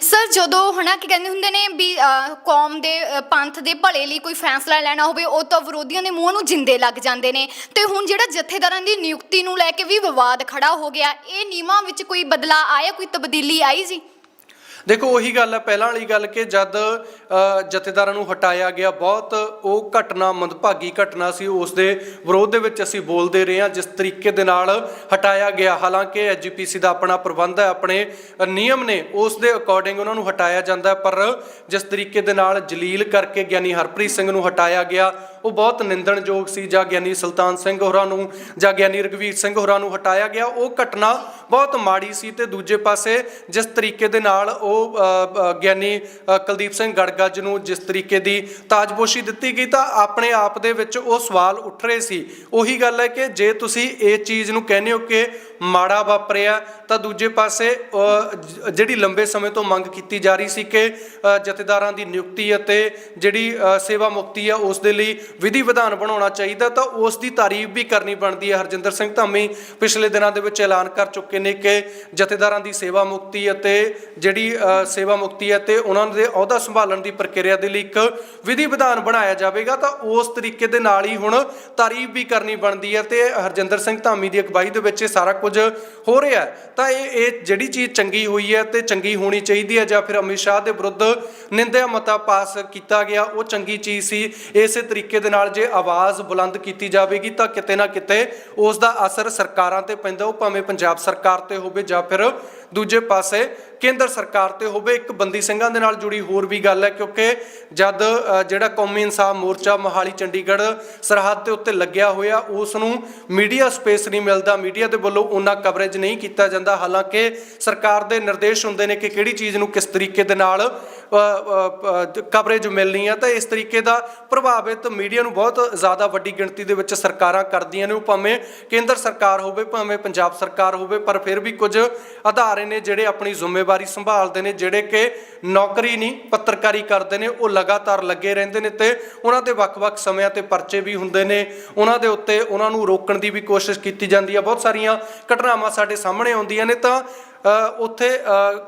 Sir ਜਦੋਂ ਹਨਾ ਕੀ ਕਹਿੰਦੇ ਹੁੰਦੇ ਨੇ ਵੀ ਅਹ, ਕੌਮ ਦੇ ਅਹ, ਪੰਥ ਦੇ ਭਲੇ ਲਈ ਕੋਈ ਫੈਸਲਾ ਲੈਣਾ ਹੋਵੇ ਉਹ ਤਾਂ ਵਿਰੋਧੀਆਂ ਦੇ ਮੂੰਹ ਨੂੰ ਜਿੰਦੇ ਲੱਗ ਜਾਂਦੇ ਨੇ। ਤੇ ਹੁਣ ਜਿਹੜਾ ਜਥੇਦਾਰਾਂ ਦੀ ਨਿਯੁਕਤੀ ਨੂੰ ਲੈ ਕੇ ਵੀ ਵਿਵਾਦ ਖੜਾ ਹੋ ਗਿਆ ਇਹ ਨਿਯਮਾਂ ਵਿੱਚ ਕੋਈ ਬਦਲਾਅ ਆਇਆ ਕੋਈ ਤਬਦੀਲੀ ਆਈ ਜੀ? ਦੇਖੋ, ਉਹੀ ਗੱਲ ਹੈ, ਪਹਿਲਾਂ ਵਾਲੀ ਗੱਲ ਕਿ ਜਦ ਜਥੇਦਾਰਾਂ ਨੂੰ ਹਟਾਇਆ ਗਿਆ ਬਹੁਤ, ਉਹ ਘਟਨਾ, ਮੰਦਭਾਗੀ ਘਟਨਾ ਸੀ, ਉਸ ਦੇ ਵਿਰੋਧ ਦੇ ਵਿੱਚ ਅਸੀਂ ਬੋਲਦੇ ਰਹੇ ਹਾਂ, ਜਿਸ ਤਰੀਕੇ ਦੇ ਨਾਲ ਹਟਾਇਆ ਗਿਆ। ਹਾਲਾਂਕਿ ਐਜੀਪੀਸੀ ਦਾ ਆਪਣਾ ਪ੍ਰਬੰਧ ਹੈ, ਆਪਣੇ ਨਿਯਮ ਨੇ, ਉਸ ਦੇ ਅਕੋਰਡਿੰਗ ਉਹਨਾਂ ਨੂੰ ਹਟਾਇਆ ਜਾਂਦਾ ਪਰ ਜਿਸ ਤਰੀਕੇ ਦੇ ਨਾਲ ਜਲੀਲ ਕਰਕੇ ਗਿਆਨੀ ਹਰਪ੍ਰੀਤ ਸਿੰਘ ਨੂੰ ਹਟਾਇਆ ਗਿਆ ਉਹ ਬਹੁਤ ਨਿੰਦਣਯੋਗ ਸੀ। ਜਾਂ ਗਿਆਨੀ ਸੁਲਤਾਨ ਸਿੰਘ ਹੋਰਾਂ ਨੂੰ ਜਾਂ ਗਿਆਨੀ ਰਗਵੀਰ ਸਿੰਘ ਹੋਰਾਂ ਨੂੰ ਹਟਾਇਆ ਗਿਆ, ਉਹ ਘਟਨਾ ਬਹੁਤ ਮਾੜੀ ਸੀ ਤੇ ਦੂਜੇ ਪਾਸੇ ਜਿਸ ਤਰੀਕੇ ਦੇ ਨਾਲ ਉਹ ਗਿਆਨੀ ਕੁਲਦੀਪ ਸਿੰਘ ਗੜਗੱਜ ਨੂੰ ਜਿਸ ਤਰੀਕੇ ਦੀ ਤਾਜਪੋਸ਼ੀ ਦਿੱਤੀ ਗਈ ਤਾਂ ਆਪਣੇ ਆਪ ਦੇ ਵਿੱਚ ਉਹ ਸਵਾਲ ਉੱਠ ਰਹੇ ਸੀ। ਉਹੀ ਗੱਲ ਹੈ ਕਿ ਜੇ ਤੁਸੀਂ ਇਹ ਚੀਜ਼ ਨੂੰ ਕਹਿੰਦੇ ਹੋ ਕਿ ਮਾੜਾ ਵਾਪਰਿਆ, ਤਾਂ ਦੂਜੇ ਪਾਸੇ ਜਿਹੜੀ ਲੰਬੇ ਸਮੇਂ ਤੋਂ ਮੰਗ ਕੀਤੀ ਜਾ ਰਹੀ ਸੀ ਕਿ ਜਥੇਦਾਰਾਂ ਦੀ ਨਿਯੁਕਤੀ ਅਤੇ ਜਿਹੜੀ ਸੇਵਾ ਮੁਕਤੀ ਆ, ਉਸ ਦੇ ਲਈ ਵਿਧੀ ਵਿਧਾਨ ਬਣਾਉਣਾ ਚਾਹੀਦਾ, ਤਾਂ ਉਸ ਦੀ ਤਾਰੀਫ ਵੀ ਕਰਨੀ ਬਣਦੀ ਹੈ। ਹਰਜਿੰਦਰ ਸਿੰਘ ਧਾਮੀ ਪਿਛਲੇ ਦਿਨਾਂ ਦੇ ਵਿੱਚ ਐਲਾਨ ਕਰ ਚੁੱਕੇ ਨੇ ਕਿ ਜਥੇਦਾਰਾਂ ਦੀ ਸੇਵਾ ਮੁਕਤੀ ਅਤੇ ਜਿਹੜੀ ਸੇਵਾ ਮੁਕਤੀ ਹੈ ਤੇ ਉਹਨਾਂ ਦੇ ਅਹੁਦਾ ਸੰਭਾਲਣ ਦੀ ਪ੍ਰਕਿਰਿਆ ਦੇ ਲਈ ਇੱਕ ਵਿਧੀ ਵਿਧਾਨ ਬਣਾਇਆ ਜਾਵੇਗਾ, ਤਾਂ ਉਸ ਤਰੀਕੇ ਦੇ ਨਾਲ ਹੀ ਹੁਣ ਤਾਰੀਫ ਵੀ ਕਰਨੀ ਬਣਦੀ ਹੈ ਤੇ ਹਰਜਿੰਦਰ ਸਿੰਘ ਧਾਮੀ ਦੀ ਅਗਵਾਈ ਦੇ ਵਿੱਚ ਇਹ ਸਾਰਾ ਕੁਝ ਹੋ ਰਿਹਾ ਤਾਂ ਇਹ ਇਹ ਜਿਹੜੀ ਚੀਜ਼ ਚੰਗੀ ਹੋਈ ਹੈ ਤੇ ਚੰਗੀ ਹੋਣੀ ਚਾਹੀਦੀ ਹੈ ਜਾਂ ਫਿਰ ਅਮਿਤ ਸ਼ਾਹ ਦੇ ਵਿਰੁੱਧ ਨਿੰਦਿਆ ਮਤਾ ਪਾਸ ਕੀਤਾ ਗਿਆ, ਉਹ ਚੰਗੀ ਚੀਜ਼ ਸੀ। ਇਸੇ ਤਰੀਕੇ ਦੇ ਨਾਲ ਜੇ ਆਵਾਜ਼ ਬੁਲੰਦ ਕੀਤੀ ਜਾਵੇਗੀ ਤਾਂ ਕਿਤੇ ਨਾ ਕਿਤੇ ਉਸ ਦਾ ਅਸਰ ਸਰਕਾਰਾਂ ਤੇ ਪੈਂਦਾ, ਉਹ ਭਾਵੇਂ ਪੰਜਾਬ ਸਰਕਾਰ ਤੇ ਹੋਵੇ ਜਾਂ ਫਿਰ ਦੂਜੇ ਪਾਸੇ ਕੇਂਦਰ ਸਰਕਾਰ ਤੇ ਹੋਵੇ, ਇੱਕ ਬੰਦੀ ਸਿੰਘਾਂ ਦੇ ਨਾਲ ਜੁੜੀ ਹੋਰ ਵੀ ਗੱਲ ਹੈ, ਕਿਉਂਕਿ ਜਦ ਜਿਹੜਾ ਕੌਮੀ ਇਨਸਾਫ ਮੋਰਚਾ ਮੋਹਾਲੀ ਚੰਡੀਗੜ੍ਹ ਸਰਹੱਦ ਦੇ ਉੱਤੇ ਲੱਗਿਆ ਹੋਇਆ ਉਸ ਨੂੰ ਮੀਡੀਆ ਸਪੇਸ ਨਹੀਂ ਮਿਲਦਾ। ਮੀਡੀਆ ਦੇ ਵੱਲੋਂ ਉਹਨਾਂ ਕਵਰੇਜ ਨਹੀਂ ਕੀਤਾ ਜਾਂਦਾ। ਹਾਲਾਂਕਿ ਸਰਕਾਰ ਦੇ ਨਿਰਦੇਸ਼ ਹੁੰਦੇ ਨੇ ਕਿ ਕਿਹੜੀ ਚੀਜ਼ ਨੂੰ ਕਿਸ ਤਰੀਕੇ ਦੇ ਨਾਲ ਕਵਰੇਜ ਮਿਲਣੀ ਹੈ, ਤਾਂ ਇਸ ਤਰੀਕੇ ਦਾ ਪ੍ਰਭਾਵਿਤ ਮੀਡੀਆ ਨੂੰ ਬਹੁਤ ਜ਼ਿਆਦਾ ਵੱਡੀ ਗਿਣਤੀ ਦੇ ਵਿੱਚ ਸਰਕਾਰਾਂ ਕਰਦੀਆਂ ਨੇ। ਉਹ ਭਾਵੇਂ ਕੇਂਦਰ ਸਰਕਾਰ ਹੋਵੇ, ਭਾਵੇਂ ਪੰਜਾਬ ਸਰਕਾਰ ਹੋਵੇ, ਪਰ ਫਿਰ ਵੀ ਕੁਝ ਅਧਾਰੇ ਨੇ ਜਿਹੜੇ ਆਪਣੀ ਜ਼ਿੰਮੇਵਾਰੀ ਸੰਭਾਲਦੇ ਨੇ, ਜਿਹੜੇ ਕਿ ਨੌਕਰੀ ਨਹੀਂ, ਪੱਤਰਕਾਰੀ ਕਰਦੇ ਨੇ, ਉਹ ਲਗਾਤਾਰ ਲੱਗੇ ਰਹਿੰਦੇ ਨੇ ਤੇ ਉਹਨਾਂ ਦੇ ਵੱਖ-ਵੱਖ ਸਮਿਆਂ ਤੇ ਪਰਚੇ ਵੀ ਹੁੰਦੇ ਨੇ। ਉਹਨਾਂ ਦੇ ਉੱਤੇ ਉਹਨਾਂ ਨੂੰ ਰੋਕਣ ਦੀ ਵੀ ਕੋਸ਼ਿਸ਼ ਕੀਤੀ ਜਾਂਦੀ ਹੈ ਬਹੁਤ ਸਾਰੀਆਂ ਘਟਨਾਵਾਂ ਸਾਡੇ ਸਾਹਮਣੇ ਆਉਂਦੀਆਂ ਨੇ ਤਾਂ ਉੱਥੇ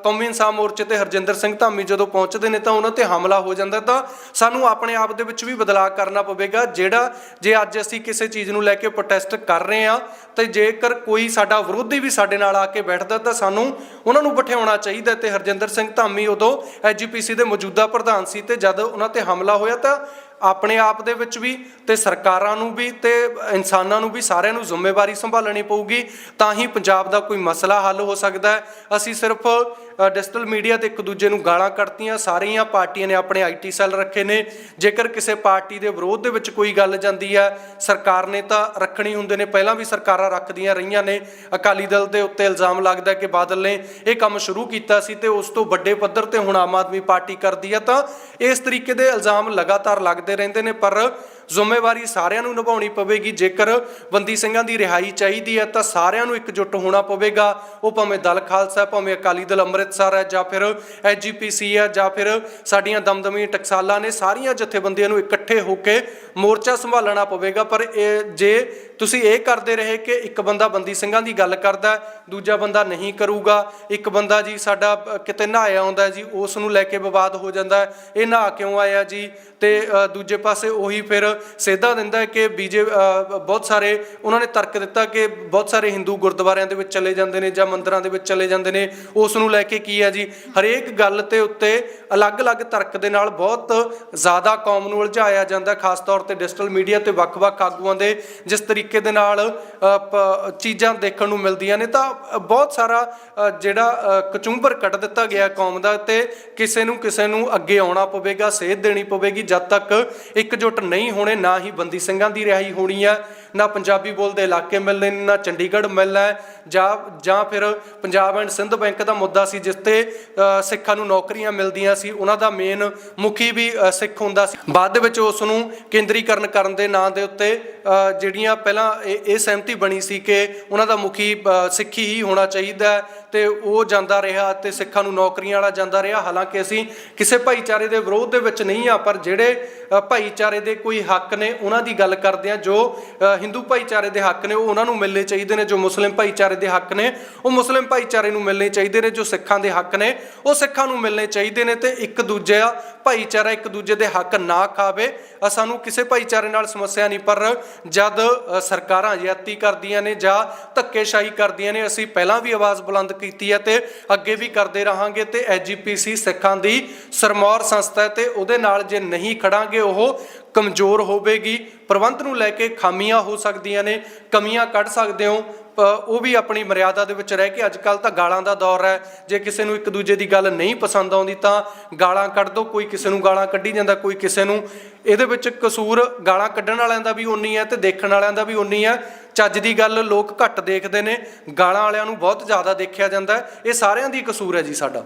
ਕੌਮੀ ਇਨਸਾਫ ਮੋਰਚੇ ਤੇ ਹਰਜਿੰਦਰ ਸਿੰਘ ਧਾਮੀ ਜਦੋਂ ਪਹੁੰਚਦੇ ਨੇ ਤਾਂ ਉਹਨਾਂ ਤੇ ਹਮਲਾ ਹੋ ਜਾਂਦਾ ਤਾਂ ਸਾਨੂੰ ਆਪਣੇ ਆਪ ਦੇ ਵਿੱਚ ਵੀ ਬਦਲਾਅ ਕਰਨਾ ਪਵੇਗਾ, ਜਿਹੜਾ ਜੇ ਅੱਜ ਅਸੀਂ ਕਿਸੇ ਚੀਜ਼ ਨੂੰ ਲੈ ਕੇ ਪ੍ਰੋਟੈਸਟ ਕਰ ਰਹੇ ਹਾਂ ਤੇ ਜੇਕਰ ਕੋਈ ਸਾਡਾ ਵਿਰੋਧੀ ਵੀ ਸਾਡੇ ਨਾਲ ਆ ਕੇ ਬੈਠਦਾ ਤਾਂ ਸਾਨੂੰ ਉਹਨਾਂ ਨੂੰ ਬਿਠਾਉਣਾ ਚਾਹੀਦਾ ਤੇ ਹਰਜਿੰਦਰ ਸਿੰਘ ਧਾਮੀ ਉਦੋਂ ਐਜੀਪੀਸੀ ਦੇ ਮੌਜੂਦਾ ਪ੍ਰਧਾਨ ਸੀ ਤੇ ਜਦ ਉਹਨਾਂ ਤੇ ਹਮਲਾ ਹੋਇਆ ਤਾਂ ਆਪਣੇ ਆਪ ਦੇ ਵਿੱਚ ਵੀ ਤੇ ਸਰਕਾਰਾਂ ਨੂੰ ਵੀ ਤੇ ਇਨਸਾਨਾਂ ਨੂੰ ਵੀ ਸਾਰਿਆਂ ਨੂੰ ਜ਼ਿੰਮੇਵਾਰੀ ਸੰਭਾਲਣੀ ਪਊਗੀ, ਤਾਂ ਹੀ ਪੰਜਾਬ ਦਾ ਕੋਈ ਮਸਲਾ ਹੱਲ ਹੋ ਸਕਦਾ ਹੈ। ਅਸੀਂ ਸਿਰਫ ਡਿਜੀਟਲ ਮੀਡੀਆ ਤੇ ਇੱਕ ਦੂਜੇ ਨੂੰ ਗਾਲਾਂ ਕੱਢਤੀਆਂ। ਸਾਰੀਆਂ ਪਾਰਟੀਆਂ ਨੇ ਆਪਣੇ ਆਈਟੀ ਸੈੱਲ ਰੱਖੇ ਨੇ। ਜੇਕਰ ਕਿਸੇ ਪਾਰਟੀ ਦੇ ਵਿਰੋਧ ਦੇ ਵਿੱਚ ਕੋਈ ਗੱਲ ਜਾਂਦੀ ਹੈ, ਸਰਕਾਰ ਨੇ ਤਾਂ ਰੱਖਣੀ ਹੁੰਦੇ ਨੇ। ਪਹਿਲਾਂ ਵੀ ਸਰਕਾਰਾਂ ਰੱਖਦੀਆਂ ਰਹੀਆਂ ਨੇ। ਅਕਾਲੀ ਦਲ ਦੇ ਉੱਤੇ ਇਲਜ਼ਾਮ ਲੱਗਦਾ ਕਿ ਬਾਦਲ ਨੇ ਇਹ ਕੰਮ ਸ਼ੁਰੂ ਕੀਤਾ ਸੀ ਤੇ ਉਸ ਤੋਂ ਵੱਡੇ ਪੱਧਰ ਤੇ ਹੁਣ ਆਮ ਆਦਮੀ ਪਾਰਟੀ ਕਰਦੀ ਹੈ। ਤਾਂ ਇਸ ਤਰੀਕੇ ਦੇ ਇਲਜ਼ਾਮ ਲਗਾਤਾਰ ਲੱਗਦੇ ਰਹਿੰਦੇ ਨੇ। ਪਰ ਜ਼ਿੰਮੇਵਾਰੀ ਸਾਰਿਆਂ ਨੂੰ ਨਿਭਾਉਣੀ ਪਵੇਗੀ। ਜੇਕਰ ਬੰਦੀ ਸਿੰਘਾਂ ਦੀ ਰਿਹਾਈ ਚਾਹੀਦੀ ਹੈ, ਤਾਂ ਸਾਰਿਆਂ ਨੂੰ ਇਕਜੁੱਟ ਹੋਣਾ ਪਵੇਗਾ। ਉਹ ਭਾਵੇਂ ਦਲ ਖਾਲਸਾ ਭਾਵੇਂ ਅਕਾਲੀ ਦਲ ਅੰਮ੍ਰਿਤਸਰ ਹੈ, ਜਾਂ ਫਿਰ ਐਜੀਪੀਸੀ ਹੈ, ਜਾਂ ਫਿਰ ਸਾਡੀਆਂ ਦਮਦਮੀ ਟਕਸਾਲਾਂ ਨੇ, ਸਾਰੀਆਂ ਜਥੇਬੰਦੀਆਂ ਨੂੰ ਇਕੱਠੇ ਹੋ ਕੇ ਮੋਰਚਾ ਸੰਭਾਲਣਾ ਪਵੇਗਾ। ਪਰ ਇਹ ਜੇ ਤੁਸੀਂ ਇਹ ਕਰਦੇ ਰਹੇ ਕਿ ਇੱਕ ਬੰਦਾ ਬੰਦੀ ਸਿੰਘਾਂ ਦੀ ਗੱਲ ਕਰਦਾ ਦੂਜਾ ਬੰਦਾ ਨਹੀਂ ਕਰੂਗਾ, ਇੱਕ ਬੰਦਾ ਜੀ ਸਾਡਾ ਕਿਤੇ ਨਹਾਇਆ ਆਉਂਦਾ ਜੀ, ਉਸ ਨੂੰ ਲੈ ਕੇ ਵਿਵਾਦ ਹੋ ਜਾਂਦਾ ਇਹ ਨਹਾ ਕਿਉਂ ਆਇਆ ਜੀ? ਤੇ ਦੂਜੇ ਪਾਸੇ ਉਹੀ ਫਿਰ ਸੇਧਾ ਦਿੰਦਾ ਹੈ ਕਿ ਬੀਜੇ ਅ, ਬਹੁਤ ਸਾਰੇ ਉਹਨਾਂ ਨੇ ਤਰਕ ਦਿੱਤਾ ਕਿ ਬਹੁਤ ਸਾਰੇ ਹਿੰਦੂ ਗੁਰਦੁਆਰਿਆਂ ਦੇ ਵਿੱਚ ਚਲੇ ਜਾਂਦੇ ਨੇ ਜਾਂ ਮੰਦਿਰਾਂ ਦੇ ਵਿੱਚ ਚਲੇ ਜਾਂਦੇ ਨੇ। ਉਸ ਨੂੰ ਲੈ ਕੇ ਕੀ ਹੈ ਜੀ? ਹਰੇਕ ਗੱਲ ਤੇ ਉੱਤੇ ਅਲੱਗ-ਅਲੱਗ ਤਰਕ ਦੇ ਨਾਲ ਬਹੁਤ ਜ਼ਿਆਦਾ ਕੌਮ ਨੂੰ ਉਲਝਾਇਆ ਜਾਂਦਾ ਖਾਸ ਤੌਰ ਤੇ ਡਿਜੀਟਲ ਮੀਡੀਆ ਤੇ ਵੱਖ-ਵੱਖ ਆਗੂਆਂ ਦੇ ਜਿਸ ਤਰੀਕੇ ਦੇ ਨਾਲ ਚੀਜ਼ਾਂ ਦੇਖਣ ਨੂੰ ਮਿਲਦੀਆਂ ਨੇ। ਤਾਂ ਬਹੁਤ ਸਾਰਾ ਜਿਹੜਾ ਕਚੂੰਬਰ ਕੱਢ ਦਿੱਤਾ ਗਿਆ ਕੌਮ ਦਾ ਤੇ ਕਿਸੇ ਨੂੰ ਕਿਸੇ ਨੂੰ ਅੱਗੇ ਆਉਣਾ ਪਵੇਗਾ ਸੇਧ ਦੇਣੀ ਪਵੇਗੀ ਜਦ ਤੱਕ ਇਕਜੁੱਟ ਨਹੀਂ ਹੋਣੇ ਨਾ ਹੀ ਬੰਦੀ ਸਿੰਘਾਂ ਦੀ ਰਿਹਾਈ ਹੋਣੀ ਹੈ ਨਾ ਪੰਜਾਬੀ ਬੋਲਦੇ ਇਲਾਕੇ ਮਿਲਣੇ ਨੇ, ਨਾ ਚੰਡੀਗੜ੍ਹ ਮਿਲਣਾ ਜਾਂ ਜਾਂ ਫਿਰ ਪੰਜਾਬ ਐਂਡ ਸਿੰਧ ਬੈਂਕ ਦਾ ਮੁੱਦਾ ਸੀ ਜਿਸ ਤੇ ਸਿੱਖਾਂ ਨੂੰ ਨੌਕਰੀਆਂ ਮਿਲਦੀਆਂ ਸੀ ਉਹਨਾਂ ਦਾ ਮੇਨ ਮੁਖੀ ਵੀ ਸਿੱਖ ਹੁੰਦਾ ਸੀ। ਬਾਅਦ ਦੇ ਵਿੱਚ ਉਸ ਨੂੰ ਕੇਂਦਰੀਕਰਨ ਕਰਨ ਦੇ ਨਾਂ ਦੇ ਉੱਤੇ ਜਿਹੜੀਆਂ ਪਹਿਲਾਂ ਇਹ ਇਹ ਸਹਿਮਤੀ ਬਣੀ ਸੀ ਕਿ ਉਹਨਾਂ ਦਾ ਮੁਖੀ ਸਿੱਖੀ ਹੀ ਹੋਣਾ ਚਾਹੀਦਾ ਹੈ ਤੇ ਉਹ ਜਾਂਦਾ ਰਿਹਾ ਤੇ ਸਿੱਖਾਂ ਨੂੰ ਨੌਕਰੀਆਂ ਵਾਲਾ ਜਾਂਦਾ ਰਿਹਾ। ਹਾਲਾਂਕਿ ਅਸੀਂ ਕਿਸੇ ਭਾਈਚਾਰੇ ਦੇ ਵਿਰੋਧ ਦੇ ਵਿੱਚ ਨਹੀਂ ਆ ਪਰ ਜਿਹੜੇ ਭਾਈਚਾਰੇ ਦੇ ਕੋਈ ਹੱਕ ਨੇ ਉਹਨਾਂ ਦੀ ਗੱਲ ਕਰਦੇ ਆ ਜੋ ਹਿੰਦੂ ਭਾਈਚਾਰੇ ਦੇ ਹੱਕ ਨੇ, ਉਹ ਉਹਨਾਂ ਨੂੰ ਮਿਲਣੇ ਚਾਹੀਦੇ ਨੇ, ਜੋ ਮੁਸਲਿਮ ਭਾਈਚਾਰੇ ਦੇ ਹੱਕ ਨੇ, ਉਹ ਮੁਸਲਿਮ ਭਾਈਚਾਰੇ ਨੂੰ ਮਿਲਣੇ ਚਾਹੀਦੇ ਨੇ, ਜੋ ਸਿੱਖਾਂ ਦੇ ਹੱਕ ਨੇ, ਉਹ ਸਿੱਖਾਂ ਨੂੰ ਮਿਲਣੇ ਚਾਹੀਦੇ ਨੇ ਤੇ ਇੱਕ ਦੂਜੇ ਆ ਭਾਈਚਾਰਾ ਇੱਕ ਦੂਜੇ ਦੇ ਹੱਕ ਨਾ ਖਾਵੇ। ਸਾਨੂੰ ਕਿਸੇ ਭਾਈਚਾਰੇ ਨਾਲ ਸਮੱਸਿਆ ਨਹੀਂ, ਪਰ ਜਦ ਸਰਕਾਰਾਂ ਜ਼ਿਆਦਤੀ ਕਰਦੀਆਂ ਨੇ ਜਾਂ ਧੱਕੇਸ਼ਾਹੀ ਕਰਦੀਆਂ ਨੇ, ਅਸੀਂ ਪਹਿਲਾਂ ਵੀ ਆਵਾਜ਼ ਬੁਲੰਦ ਕੀਤੀ ਹੈ ਤੇ ਅੱਗੇ ਵੀ ਕਰਦੇ ਰਹਾਂਗੇ ਤੇ ਐਜੀਪੀਸੀ ਸਿੱਖਾਂ ਦੀ ਸਰਮੌਰ ਸੰਸਥਾ ਹੈ ਤੇ ਉਹਦੇ ਨਾਲ ਜੇ ਨਹੀਂ ਖੜਾਂਗੇ, ਉਹ ਕਮਜ਼ੋਰ ਹੋਵੇਗੀ। ਪ੍ਰਬੰਧ ਨੂੰ ਲੈ ਕੇ ਖਾਮੀਆਂ ਹੋ ਸਕਦੀਆਂ ਨੇ, ਕਮੀਆਂ ਕੱਢ ਸਕਦੇ ਹੋ ਉਹ ਵੀ ਆਪਣੀ ਮਰਿਆਦਾ ਦੇ ਵਿੱਚ ਰਹਿ ਕੇ ਅੱਜ ਕੱਲ ਤਾਂ ਗਾਲਾਂ ਦਾ ਦੌਰ ਹੈ। ਜੇ ਕਿਸੇ ਨੂੰ ਇੱਕ ਦੂਜੇ ਦੀ ਗੱਲ ਨਹੀਂ ਪਸੰਦ ਆਉਂਦੀ ਤਾਂ ਗਾਲਾਂ ਕੱਢ ਦੋ, ਕੋਈ ਕਿਸੇ ਨੂੰ ਗਾਲਾਂ ਕੱਢੀ ਜਾਂਦਾ, ਕੋਈ ਕਿਸੇ ਨੂੰ। ਇਹਦੇ ਵਿੱਚ ਕਸੂਰ ਗਾਲਾਂ ਕੱਢਣ ਵਾਲਿਆਂ ਦਾ ਵੀ ਉਨੀ ਹੈ ਤੇ ਦੇਖਣ ਵਾਲਿਆਂ ਦਾ ਵੀ ਉਨੀ ਹੈ। ਚੱਜ ਦੀ ਗੱਲ ਲੋਕ ਘੱਟ ਦੇਖਦੇ ਨੇ, ਗਾਲਾਂ ਵਾਲਿਆਂ ਨੂੰ ਬਹੁਤ ਜ਼ਿਆਦਾ ਦੇਖਿਆ ਜਾਂਦਾ ਇਹ ਸਾਰਿਆਂ ਦੀ ਕਸੂਰ ਹੈ ਜੀ ਸਾਡਾ।